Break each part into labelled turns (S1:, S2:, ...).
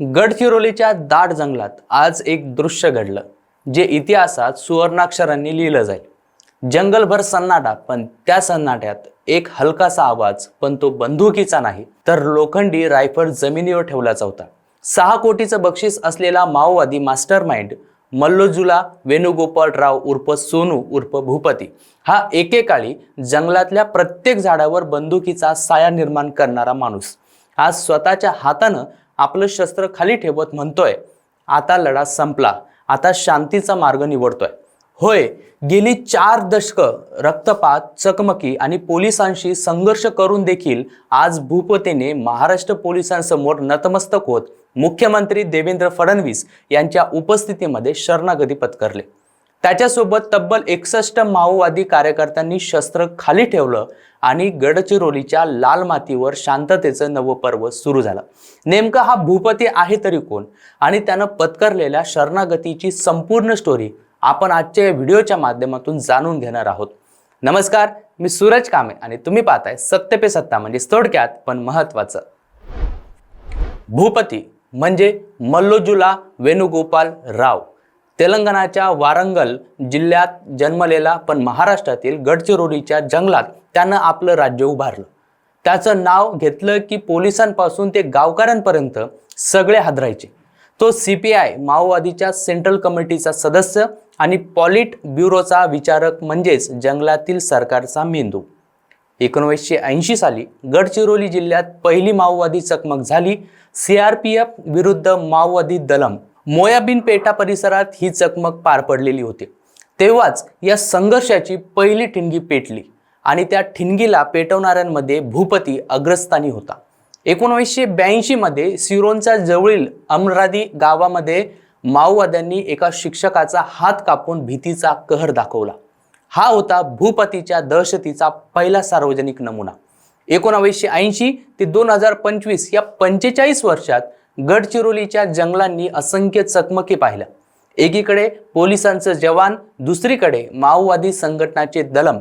S1: गडचिरोलीच्या दाट जंगलात आज एक दृश्य घडलं जे इतिहासात सुवर्णाक्षरांनी लिहिलं जाईल. जंगलभर सन्नाटा पण त्या सन्नाट्यात एक हलकासा आवाज पण तो बंदुकीचा नाही तर लोखंडी रायफल जमिनीवर ठेवल्याचा होता. सहा कोटीचं बक्षीस असलेला माओवादी मास्टर माइंड मल्लोजुला वेणुगोपालराव उर्फ सोनू उर्फ भूपती हा एकेकाळी जंगलातल्या प्रत्येक झाडावर बंदुकीचा साया निर्माण करणारा माणूस. आज स्वतःच्या हातानं आपलं शस्त्र खाली ठेवत म्हणतोय आता लढा संपला. आता शांतीचा मार्ग निवडतोय. होय गेली चार दशकं रक्तपात चकमकी आणि पोलिसांशी संघर्ष करून देखील आज भूपतीने महाराष्ट्र पोलिसांसमोर नतमस्तक होत मुख्यमंत्री देवेंद्र फडणवीस यांच्या उपस्थितीमध्ये शरणागती पत्करले. त्याच्यासोबत तब्बल एकसष्ट माओवादी कार्यकर्त्यांनी शस्त्र खाली ठेवलं आणि गडचिरोलीच्या लाल मातीवर शांततेचं नवं पर्व सुरू झालं. नेमका हा भूपती आहे तरी कोण? आणि त्यानं पत्करलेल्या शरणागतीची संपूर्ण स्टोरी आपण आजच्या या व्हिडिओच्या माध्यमातून जाणून घेणार आहोत. नमस्कार मी सूरज कामे आणि तुम्ही पाहताय सत्य पे सत्ता म्हणजे थोडक्यात पण महत्वाचं भूपती म्हणजे मल्लोजुला वेणुगोपाल राव. तेलंगणाच्या वारंगल जिल्ह्यात जन्मलेला पण महाराष्ट्रातील गडचिरोलीच्या जंगलात त्यानं आपलं राज्य उभारलं. त्याचं नाव घेतलं की पोलिसांपासून ते गावकऱ्यांपर्यंत सगळे हादरायचे. तो सी पी आय माओवादीच्या सेंट्रल कमिटीचा सदस्य आणि पॉलिट ब्युरोचा विचारक म्हणजेच जंगलातील सरकारचा मेंदू. एकोणीसशे ऐंशी साली गडचिरोली जिल्ह्यात पहिली माओवादी चकमक झाली. सी आर पी एफ विरुद्ध माओवादी दलम मोयाबीन पेटा परिसरात ही चकमक पार पडलेली होती. तेव्हाच या संघर्षाची पहिली ठिणगी पेटली आणि त्या ठिणगीला पेटवणाऱ्यांमध्ये भूपती अग्रस्थानी होता. एकोणीसशे ब्याऐंशीमध्ये सिरोनच्या जवळील अमरादी गावामध्ये माओवाद्यांनी एका शिक्षकाचा हात कापून भीतीचा कहर दाखवला. हा होता भूपतीच्या दहशतीचा पहिला सार्वजनिक नमुना. एकोणावीसशे ऐंशी ते दोन हजार पंचवीस या पंचेचाळीस वर्षात गडचिरोलीच्या जंगलांनी असंख्य चकमकी पाहिल्या. एकीकडे पोलिसांचं जवान दुसरीकडे माओवादी संघटनाचे दलम.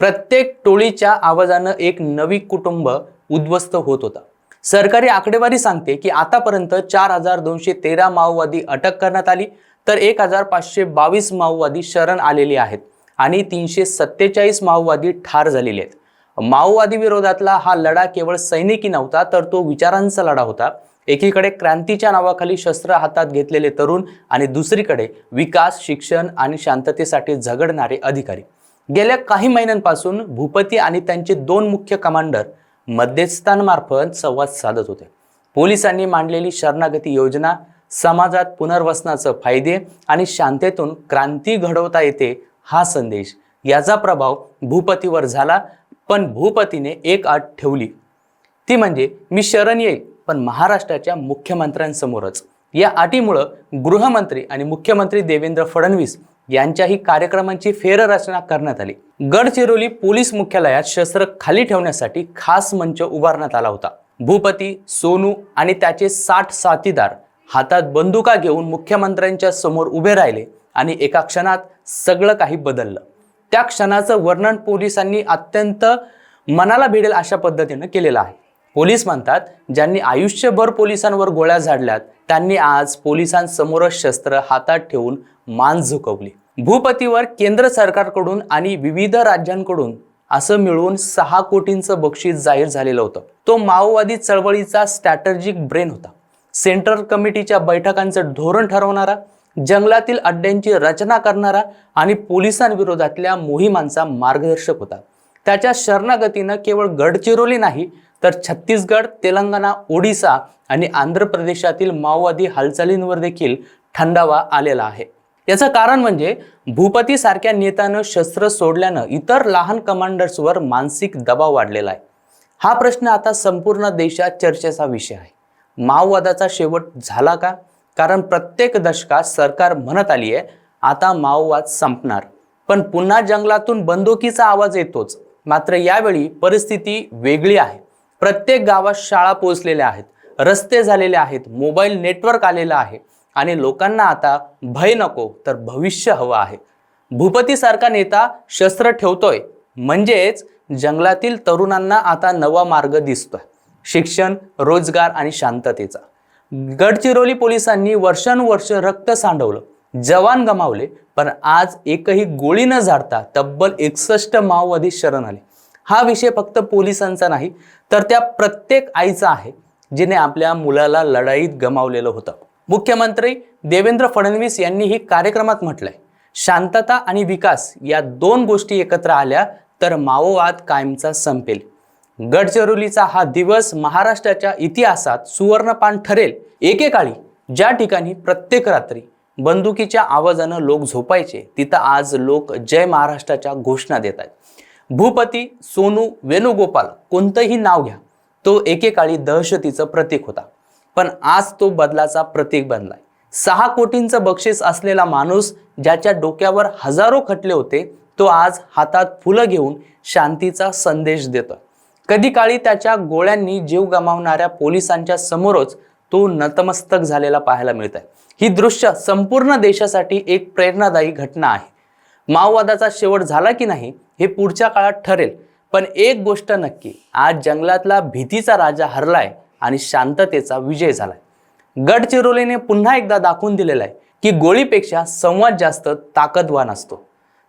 S1: प्रत्येक टोळीच्या आवाजानं एक नवी कुटुंब उद्ध्वस्त होत होता. सरकारी आकडेवारी सांगते की आतापर्यंत चार हजार दोनशे तेरा माओवादी अटक करण्यात आली तर एक हजार पाचशे बावीस माओवादी शरण आलेले आहेत आणि तीनशे सत्तेचाळीस माओवादी ठार झालेले आहेत. माओवादी विरोधातला हा लढा केवळ सैनिकी नव्हता तर तो विचारांचा लढा होता. एकीकडे क्रांतीच्या नावाखाली शस्त्र हातात घेतलेले तरुण आणि दुसरीकडे विकास शिक्षण आणि शांततेसाठी झगडणारे अधिकारी. गेल्या काही महिन्यांपासून भूपती आणि त्यांचे दोन मुख्य कमांडर मध्यस्थांमार्फत संवाद साधत होते. पोलिसांनी मांडलेली शरणागती योजना समाजात पुनर्वसनाचं फायदे आणि शांततेतून क्रांती घडवता येते हा संदेश याचा प्रभाव भूपतीवर झाला पण भूपतीने एक अट ठेवली. ती म्हणजे मी शरण येईल. पण महाराष्ट्राच्या मुख्यमंत्र्यांसमोरच. या अटीमुळं गृहमंत्री आणि मुख्यमंत्री देवेंद्र फडणवीस यांच्याही कार्यक्रमांची फेररचना करण्यात आली. गडचिरोली पोलीस मुख्यालयात शस्त्र खाली ठेवण्यासाठी खास मंच उभारण्यात आला होता. भूपती सोनू आणि त्याचे साठ साथीदार हातात बंदुका घेऊन मुख्यमंत्र्यांच्या समोर उभे राहिले आणि एका क्षणात सगळं काही बदललं. त्या क्षणाचं वर्णन पोलिसांनी अत्यंत मनाला भिडेल अशा पद्धतीनं केलेलं आहे. पोलीस म्हणतात ज्यांनी आयुष्यभर पोलिसांवर गोळ्या झाडल्यात त्यांनी आज पोलिसांसमोरच शस्त्र हातात ठेवून मान झुकवली. भूपतीवर केंद्र सरकारकडून आणि विविध राज्यांकडून असं मिळून सहा कोटींचं बक्षीस जाहीर झालेलं होतं. तो माओवादी चळवळीचा स्ट्रॅटर्जिक ब्रेन होता. सेंट्रल कमिटीच्या बैठकांचं धोरण ठरवणारा जंगलातील अड्ड्यांची रचना करणारा आणि पोलिसांविरोधातल्या मोहिमांचा मार्गदर्शक होता. त्याच्या शरणागतीनं केवळ गडचिरोली नाही तर छत्तीसगड तेलंगणा ओडिसा आणि आंध्र प्रदेशातील माओवादी हालचालींवर देखील थंडावा आलेला आहे. याचं कारण म्हणजे भूपतीसारख्या नेत्यानं शस्त्र सोडल्यानं इतर लहान कमांडर्सवर मानसिक दबाव वाढलेला आहे. हा प्रश्न आता संपूर्ण देशात चर्चेचा विषय आहे. माओवादाचा शेवट झाला का? कारण प्रत्येक दशकात सरकार म्हणत आली आहे आता माओवाद संपणार. पण पुन्हा जंगलातून बंदुकीचा आवाज येतोच. मात्र यावेळी परिस्थिती वेगळी आहे. प्रत्येक गावात शाळा पोहोचलेल्या आहेत रस्ते झालेले आहेत मोबाईल नेटवर्क आलेलं आहे आणि लोकांना आता भय नको तर भविष्य हवं आहे. भूपतीसारखा नेता शस्त्र ठेवतोय म्हणजेच जंगलातील तरुणांना आता नवा मार्ग दिसतोय. शिक्षण रोजगार आणि शांततेचा. गडचिरोली पोलिसांनी वर्षानुवर्ष रक्त सांडवलं जवान गमावले पण आज एकही गोळी न झाडता तब्बल एकसष्ट माओवादी शरण आले. हा विषय फक्त पोलिसांचा नाही तर त्या प्रत्येक आईचा आहे जिने आपल्या मुलाला लढाईत गमावलेलं होतं. मुख्यमंत्री देवेंद्र फडणवीस यांनीही कार्यक्रमात म्हटलंय शांतता आणि विकास या दोन गोष्टी एकत्र आल्या तर माओवाद कायमचा संपेल. गडचिरोलीचा हा दिवस महाराष्ट्राच्या इतिहासात सुवर्णपान ठरेल एकेकाळी ज्या ठिकाणी प्रत्येक रात्री बंदुकीच्या आवाजानं लोक झोपायचे तिथं आज लोक जय महाराष्ट्राच्या घोषणा देत आहेत भूपती सोनू वेणुगोपाल कोणतंही नाव घ्या. तो एकेकाळी दहशतीचं प्रतीक होता. पण आज तो बदलाचा प्रतीक बनलाय. सहा कोटींचं बक्षीस असलेला माणूस ज्याच्या डोक्यावर हजारो खटले होते तो आज हातात फुलं घेऊन शांतीचा संदेश देतो. कधी काळी त्याच्या गोळ्यांनी जीव गमावणाऱ्या पोलिसांच्या समोरच तो नतमस्तक झालेला पाहायला मिळत आहे ही दृश्य संपूर्ण देशासाठी एक प्रेरणादायी घटना आहे. माओवादाचा शेवट झाला की नाही हे पुढच्या काळात ठरेल. पण एक गोष्ट नक्की आज जंगलातला भीतीचा राजा हरलाय आणि शांततेचा विजय झालाय. गडचिरोलीने पुन्हा एकदा दाखवून दिलेला आहे की गोळीपेक्षा संवाद जास्त ताकदवान असतो.